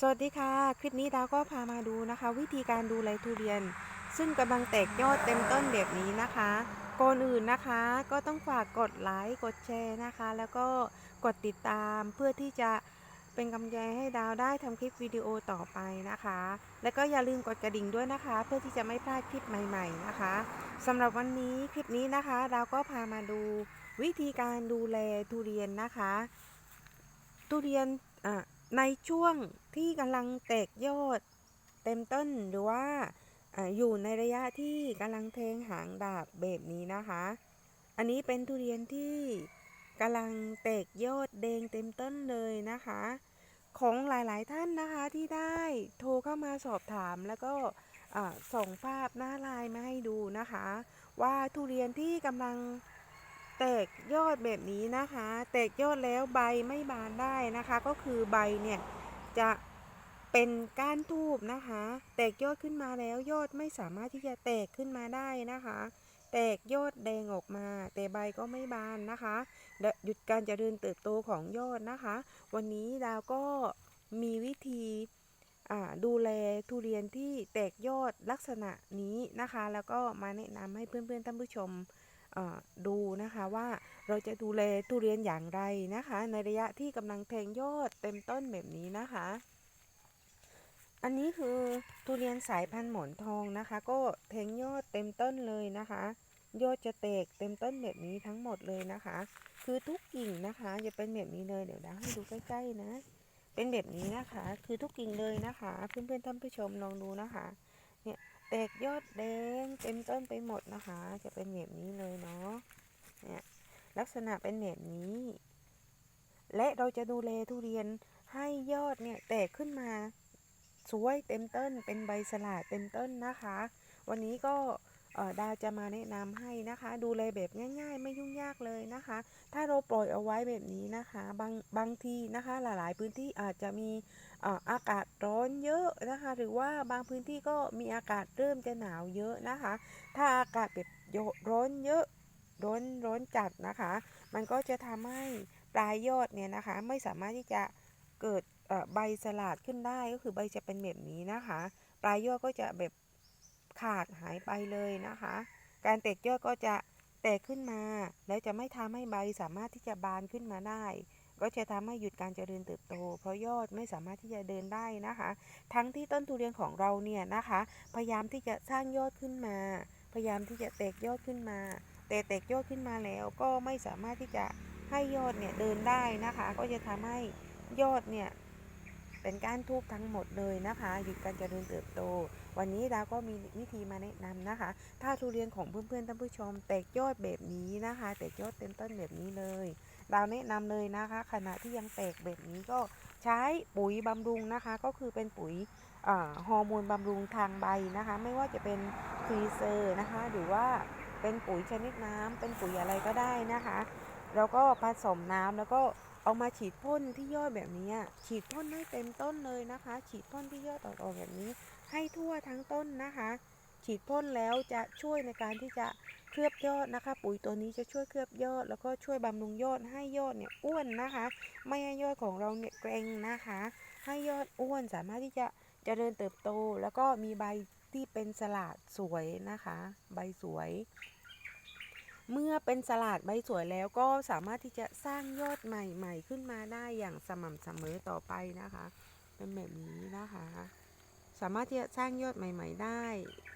สวัสดีค่ะ คลิปนี้ดาวก็พามาดูนะคะ วิธีการดูแลทุเรียน ซึ่งกำลังแตกยอดเต็มต้นแบบนี้นะคะก่อนอื่นนะคะก็ต้องฝากกดไลค์กดแชร์นะคะ แล้วก็กดติดตามเพื่อที่จะเป็นกำลังใจให้ดาวได้ทำคลิปวิดีโอต่อไปนะคะ แล้วก็อย่าลืมกดกระดิ่งด้วยนะคะ เพื่อที่จะไม่พลาดคลิปใหม่ ๆนะคะสำหรับวันนี้คลิปนี้นะคะดาวก็พามาดูวิธีการดูแลทุเรียนนะคะ ทุเรียนอะ ในช่วงที่กำลังแตกยอดเต็มต้นหรือว่าอยู่ในระยะที่กำลังแทงหางดาบแบบนี้นะคะ อันนี้เป็นทุเรียนที่กำลังแตกยอดแดงเต็มต้นเลยนะคะ ของหลายๆท่านนะคะที่ได้โทรเข้ามาสอบถามแล้วก็ส่งภาพหน้าลน์มาให้ดูนะคะ ว่าทุเรียนที่กำลัง แตกยอดแบบนี้นะคะ แตกยอดแล้วใบไม่บานได้นะคะ ก็คือใบเนี่ยจะเป็นก้านทูบนะคะ แตกยอดขึ้นมาแล้วยอดไม่สามารถที่จะแตกขึ้นมาได้นะคะ แตกยอดแดงออกมา แต่ใบก็ไม่บานนะคะและหยุดการเจริญเติบโตของยอดนะคะ วันนี้ดาวก็มีวิธีดูแลทุเรียนที่แตกยอดลักษณะนี้นะคะ แล้วก็มาแนะนำให้เพื่อนๆท่านผู้ชม ดูนะคะว่าเราจะดูแลทุเรียนอย่างไรนะคะ ในระยะที่กำลังแทงยอดเต็มต้นแบบนี้นะคะ อันนี้คือทุเรียนสายพันธุ์หมอนทองนะคะ ก็แทงยอดเต็มต้นเลยนะคะ ยอดจะแตกเต็มต้นแบบนี้ทั้งหมดเลยนะคะ คือทุกกิ่งนะคะจะเป็นแบบนี้เลยเดี๋ยวดาวให้ดูใกล้ๆนะ เป็นแบบนี้นะคะ คือทุกกิ่งเลยนะคะ เพื่อนๆท่านผู้ชมลองดูนะคะ เนี่ย แตกยอดแดงเต็มต้นไปหมดนะคะ จะเป็นแบบนี้เลยเนาะเนี่ยลักษณะเป็นแบบนี้ และเราจะดูแลทุเรียนให้ยอดเนี่ยแตกขึ้นมาสวยเต็มต้นเป็นใบสลัดเต็มต้นนะคะ วันนี้ก็ ดาวจะมาแนะนำให้นะคะ ดูแลแบบง่าย ๆ ไม่ยุ่งยากเลยนะคะ ถ้าเราปล่อยเอาไว้แบบนี้นะคะ บางบางทีนะคะ หลายๆพื้นที่อาจจะมีอาอากาศร้อนเยอะนะคะ หรือว่าบางพื้นที่ก็มีอากาศเริ่มจะหนาวเยอะนะคะ ถ้าอากาศแบบร้อนเยอะร้อนร้อนจัดนะคะ มันก็จะทำให้ปลายยอดเนี่ยนะคะ ไม่สามารถที่จะเกิดใบสลาดขึ้นได้ก็คือใบจะเป็นแบบนี้นะคะ ปลายยอดก็จะแบบ ขาดหายไปเลยนะคะ การแตกยอดก็จะแตกขึ้นมา แล้วจะไม่ทำให้ใบสามารถที่จะบานขึ้นมาได้ ก็จะทำให้หยุดการเจริญเติบโต เพราะยอดไม่สามารถที่จะเดินได้นะคะ ทั้งที่ต้นทุเรียนของเราเนี่ยนะคะ พยายามที่จะสร้างยอดขึ้นมา พยายามที่จะแตกยอดขึ้นมา แต่แตกยอดขึ้นมาแล้วก็ไม่สามารถที่จะให้ยอดเนี่ยเดินได้นะคะ ก็จะทำให้ยอดเนี่ยเป็นก้านทูบทั้งหมดเลยนะคะ หยุดการเจริญเติบโต วันนี้ดาวก็มีวิธีมาแนะนำนะคะ ถ้าทุเรียนของเพื่อนๆท่านผู้ชม แตกยอดแบบนี้นะคะ แตกยอดเต็มต้นแบบนี้เลยดาวแนะนำเลยนะคะ ขณะที่ยังแตกแบบนี้ก็ใช้ปุ๋ยบำรุงนะคะ ก็คือเป็นปุ๋ยฮอร์โมนบำรุงทางใบนะคะ ไม่ว่าจะเป็นฟรีเซอร์นะคะ หรือว่าเป็นปุ๋ยชนิดน้ำเป็นปุ๋ยอะไรก็ได้นะคะ แล้วก็ผสมน้ำแล้วก็ เอามาฉีดพ่นที่ยอดแบบนี้ฉีดพ่นให้เต็มต้นเลยนะคะ ฉีดพ่นที่ยอดต่อๆแบบนี้ ให้ทั่วทั้งต้นนะคะ ฉีดพ่นแล้วจะช่วยในการที่จะเคลือบยอดนะคะ ปุ๋ยตัวนี้จะช่วยเคลือบยอด แล้วก็ช่วยบำรุงยอดให้ยอดเนี่ยอ้วนนะคะ ไม่ให้ยอดของเราเนี่ยเกร็งนะคะ ให้ยอดอ้วนสามารถที่จะเจริญเติบโต แล้วก็มีใบที่เป็นสลาดสวยนะคะ ใบสวย เมื่อเป็นสลาดใบสวยแล้วก็สามารถที่จะสร้างยอดใหม่ ๆ ขึ้นมาได้อย่างสม่ำเสมอต่อไปนะคะ เป็นแบบนี้นะคะ สามารถที่จะสร้างยอดใหม่ ๆ ได้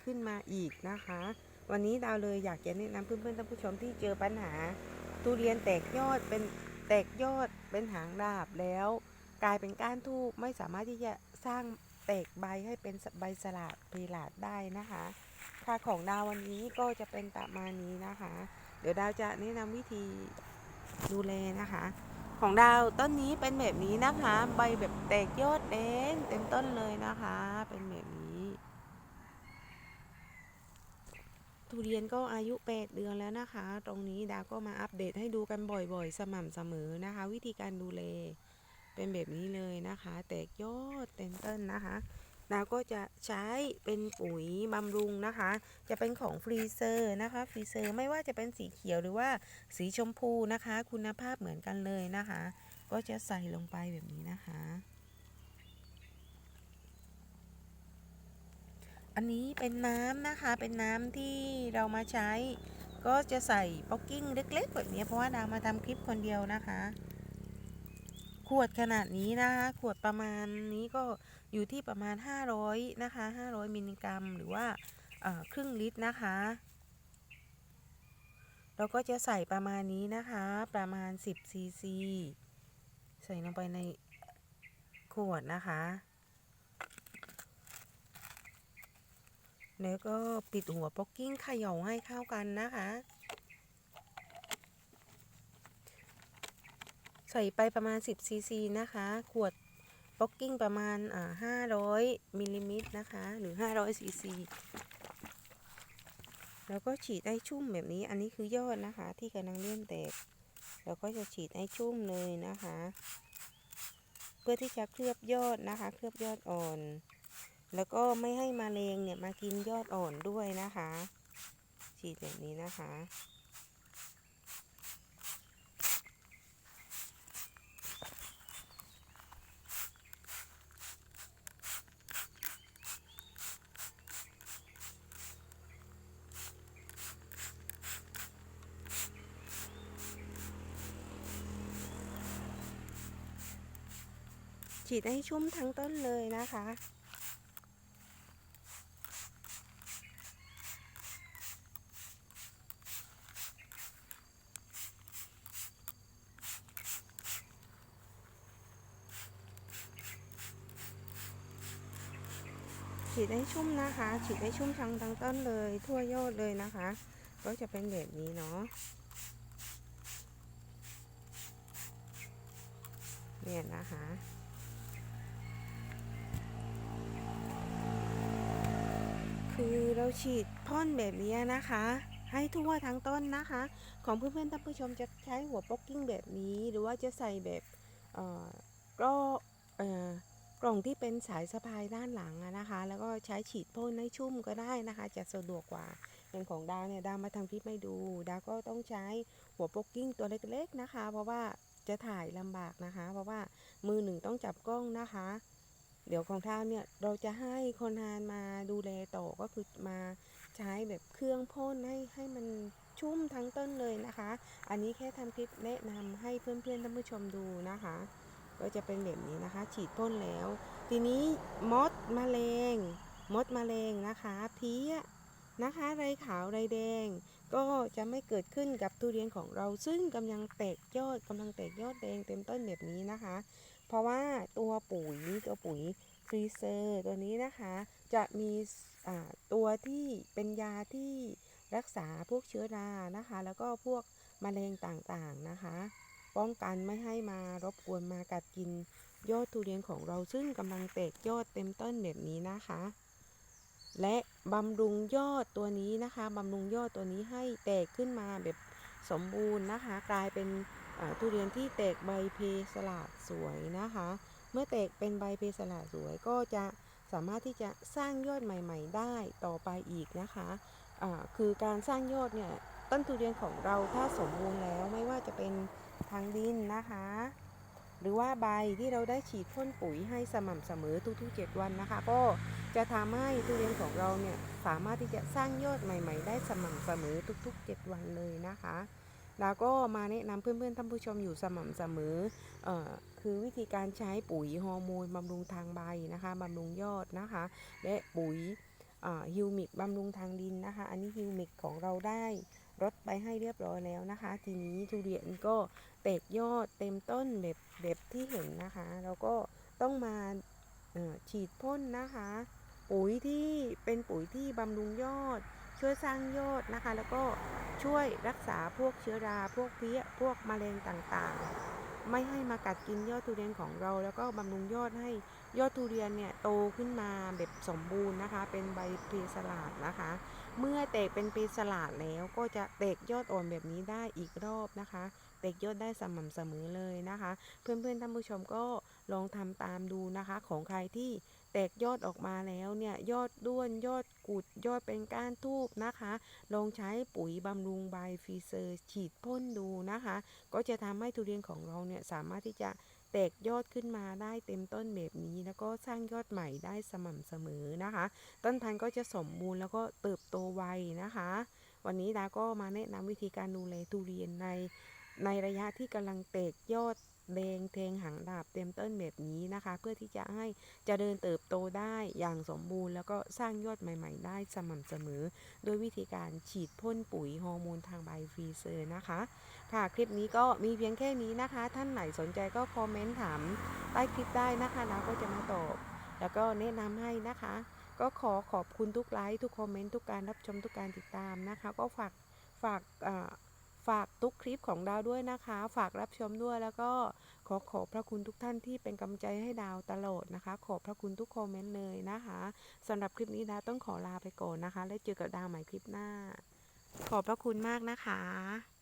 ขึ้นมาอีกนะคะ วันนี้ดาวเลยอยากจะแนะนำเพื่อนๆท่านผู้ชมที่เจอปัญหา ทุเรียนแตกยอดเป็นแตกยอดเป็นหางดาบแล้ว กลายเป็นก้านทูบไม่สามารถที่จะสร้างแตกใบให้เป็นใบสลาดพรีลาดได้นะคะ ค่ะของดาววันนี้ก็จะเป็นประมาณนี้นะคะ เดี๋ยวดาวจะแนะนำวิธีดูแลนะคะ ของดาวต้นนี้เป็นแบบนี้นะคะ ใบแบบแตกยอดแดงเต็มต้นเลยนะคะ เป็นแบบนี้ ทุเรียนก็อายุ8เดือนแล้วนะคะ ตรงนี้ดาวก็มาอัปเดตให้ดูกันบ่อยๆ สม่ำเสมอนะคะ วิธีการดูแลเป็นแบบนี้เลยนะคะ แตกยอดเต็มต้นนะคะ เราก็จะใช้เป็นปุ๋ยบำรุงนะคะ จะเป็นของฟรีเซอร์นะคะฟรีเซอร์ไม่ว่าจะเป็นสีเขียวหรือว่าสีชมพูนะคะ คุณภาพเหมือนกันเลยนะคะ ก็จะใส่ลงไปแบบนี้นะคะ อันนี้เป็นน้ำนะคะ เป็นน้ำที่เรามาใช้ ก็จะใส่ป๊อกกิ้งเล็กๆแบบนี้เพราะว่าดาวมาทำคลิปคนเดียวนะคะ ขวดขนาดนี้นะคะ ขวดประมาณนี้ก็อยู่ที่ประมาณ 500 นะคะ 500 มิลลิกรัม หรือว่าครึ่งลิตรนะคะ เราก็จะใส่ประมาณนี้นะคะ ประมาณ 10ซีซี ใส่ลงไปในขวดนะคะ แล้วก็ปิดหัวป๊อกกิ้งเขย่าให้เข้ากันนะคะ ใส่ไปประมาณ 10 ซีซีนะคะ ขวดป๊อกกิ้งประมาณอ่า500มิลลิลิตรนะคะ หรือ500ซีซีแล้วก็ฉีดให้ชุ่มแบบนี้ อันนี้คือยอดนะคะ ที่กำลังเริ่มแตก เราก็จะฉีดให้ชุ่มเลยนะคะ เพื่อที่จะเคลือบยอดนะคะ เคลือบยอดอ่อน แล้วก็ไม่ให้มาเลงเนี่ยมากินยอดอ่อนด้วยนะคะ ฉีดแบบนี้นะคะ ฉีดให้ชุ่มทั้งต้นเลยนะคะ ฉีดให้ชุ่มนะคะ ฉีดให้ชุ่มทั้งทั้งต้นเลย ทั่วยอดเลยนะคะ ก็จะเป็นแบบนี้เนาะเนี่ยนะคะ คือเราฉีดพ่นแบบนี้นะคะ ให้ทั่วทั้งต้นนะคะ ของเพื่อนๆท่านผู้ชมจะใช้หัวป๊อกกิ้งแบบนี้ หรือว่าจะใส่แบบอ่อก็กล่องที่เป็นสายสะพายด้านหลังนะคะ แล้วก็ใช้ฉีดพ่นให้ชุ่มก็ได้นะคะ จะสะดวกกว่าอย่างของดาวเนี่ยดาวมาทำคลิปให้ดูดาวก็ต้องใช้หัวป๊อกกิ้งตัวเล็กๆนะคะ เพราะว่าจะถ่ายลำบากนะคะ เพราะว่ามือหนึ่งต้องจับกล้องนะคะ เดี๋ยวของท่าเนี่ยเราจะให้คนงานมาดูแลต่อก็คือมาใช้แบบเครื่องพ่นให้ให้มันชุ่มทั้งต้นเลยนะคะ อันนี้แค่ทำคลิปแนะนำให้เพื่อนๆท่านผู้ชมดูนะคะ ก็จะเป็นแบบนี้นะคะ ฉีดพ่นแล้ว ทีนี้มดมะเร็งมดมะเร็งนะคะเพี้ยนะคะไรขาวไรแดง ก็จะไม่เกิดขึ้นกับทุเรียนของเราซึ่งกำลังแตกยอดกำลังแตกยอดแดงเต็มต้นแบบนี้นะคะ เพราะว่าตัวปุ๋ยตัวปุ๋ยฟรีเซอร์ตัวนี้นะคะ จะมีตัวที่เป็นยาที่รักษาพวกเชื้อรานะคะ แล้วก็พวกมะเร็งต่างๆนะคะ ป้องกันไม่ให้มารบกวนมากัดกินยอดทุเรียนของเราซึ่งกำลังแตกยอดเต็มต้นแบบนี้นะคะ และบำรุงยอดตัวนี้นะคะบำรุงยอดตัวนี้ให้แตกขึ้นมาแบบสมบูรณ์นะคะ กลายเป็น ทุเรียนที่แตกใบเพสลาดสวยนะคะ เมื่อแตกเป็นใบเพสลาดสวยก็จะสามารถที่จะสร้างยอดใหม่ ๆ ได้ต่อไปอีกนะคะอ่าคือการสร้างยอดเนี่ยต้นทุเรียนของเราถ้าสมบูรณ์แล้วไม่ว่าจะเป็นทางดินนะคะ หรือว่าใบที่เราได้ฉีดพ่นปุ๋ยให้สม่ำเสมอทุกๆ 7 วันนะคะ ก็จะทำให้ทุเรียนของเราเนี่ยสามารถที่จะสร้างยอดใหม่ ๆ ได้สม่ำเสมอทุกๆ 7 วันเลยนะคะ แล้วก็มาแนะนำเพื่อนๆท่านผู้ชมอยู่สม่ำเสมอเอ่อคือวิธีการใช้ปุ๋ยฮอร์โมนบำรุงทางใบนะคะบำรุงยอดนะคะ และปุ๋ยฮิวมิกบำรุงทางดินนะคะ อันนี้ฮิวมิกของเราได้รดไปให้เรียบร้อยแล้วนะคะ ทีนี้ทุเรียนก็แตกยอดเต็มต้นแบบแบบที่เห็นนะคะเราก็ต้องมาฉีดพ่นนะคะ ปุ๋ยที่เป็นปุ๋ยที่บำรุงยอด ช่วยสร้างยอดนะคะ แล้วก็ช่วยรักษาพวกเชื้อราพวกเพี้ยพวกมะเร็งต่างๆ ไม่ให้มากัดกินยอดทุเรียนของเรา แล้วก็บำรุงยอดให้ยอดทุเรียนเนี่ยโตขึ้นมาแบบสมบูรณ์นะคะ เป็นใบเพสลาดนะคะ เมื่อแตกเป็นเพสลาดแล้วก็จะแตกยอดอ่อนแบบนี้ได้อีกรอบนะคะแตกยอดได้สม่ำเสมอเลยนะคะ เพื่อนๆท่านผู้ชมก็ลองทำตามดูนะคะ ของใครที่ แตกยอดออกมาแล้วเนี่ยยอดด้วนยอดกุดยอดเป็นก้านทูบนะคะ ลองใช้ปุ๋ยบำรุงใบฟีเซอร์ ฉีดพ่นดูนะคะ ก็จะทำให้ทุเรียนของเราเนี่ยสามารถที่จะแตกยอดขึ้นมาได้เต็มต้นแบบนี้ แล้วก็สร้างยอดใหม่ได้สม่ำเสมอนะคะ ต้นพันธุ์ก็จะสมบูรณ์แล้วก็เติบโตไวนะคะ วันนี้ดาก็มาแนะนำวิธีการดูแลทุเรียนใน ในระยะที่กำลังแตกยอดแดงแทงหางดาบเต็มต้นแบบนี้นะคะ เพื่อที่จะให้เจะเดินเติบโตได้อย่างสมบูรณ์ แล้วก็สร้างยอดใหม่ ๆ ได้สม่ำเสมอ โดยวิธีการฉีดพ่นปุ๋ยฮอร์โมนทางใบฟรีเซอร์นะคะ ค่ะคลิปนี้ก็มีเพียงแค่นี้นะคะ ท่านไหนสนใจก็คอมเมนต์ถามใต้คลิปได้นะคะเราก็จะมาตอบ แล้วก็แนะนำให้นะคะ ก็ขอขอบคุณทุกไลค์ทุกคอมเมนต์ทุกการรับชมทุกการติดตามนะคะ ก็ฝากฝากอ่อ ฝากทุกคลิปของดาวด้วยนะคะ ฝากรับชมด้วยแล้วก็ขอขอบพระคุณทุกท่านที่เป็นกำลังใจให้ดาวตลอดนะคะ ขอบพระคุณทุกคอมเมนต์เลยนะคะสำหรับคลิปนี้ดาวต้องขอลาไปก่อนนะคะ แล้วเจอกับดาวใหม่คลิปหน้า ขอบพระคุณมากนะคะ